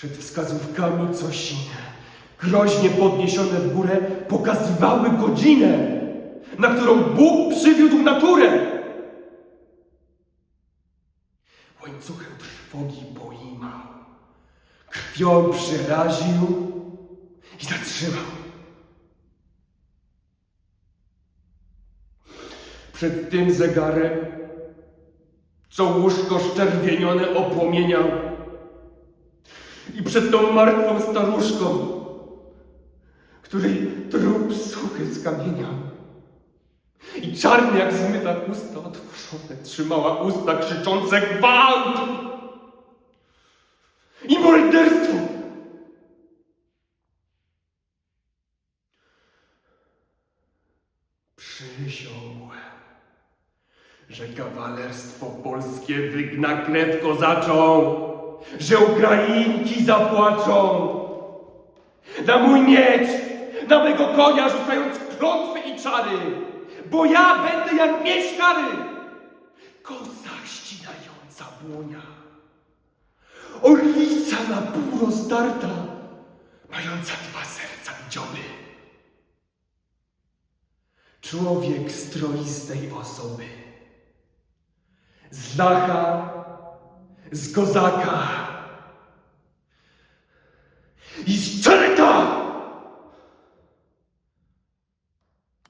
Przed wskazówkami cosine, groźnie podniesione w górę, pokazywały godzinę, na którą Bóg przywiódł naturę. Łańcuchem trwogi poimał, krwią przeraził i zatrzymał. Przed tym zegarem, co łóżko szczerwienione opłomieniał i przed tą martwą staruszką, której trup suchy skamieniał. I czarny jak zmyta usta otworzone trzymała usta krzyczące gwałt i morderstwo. Przysiągłem, że kawalerstwo polskie wygna krew kozaczą, że Ukrainki zapłaczą. Na mój miecz, na mego konia rzucając klątwy i czary, bo ja będę jak miecz kary. Koza ścinająca błonia, orlica na pół rozdarta, mająca dwa serca i dzioby. Człowiek stroistej osoby, z lacha, z kozaka. I z czerwca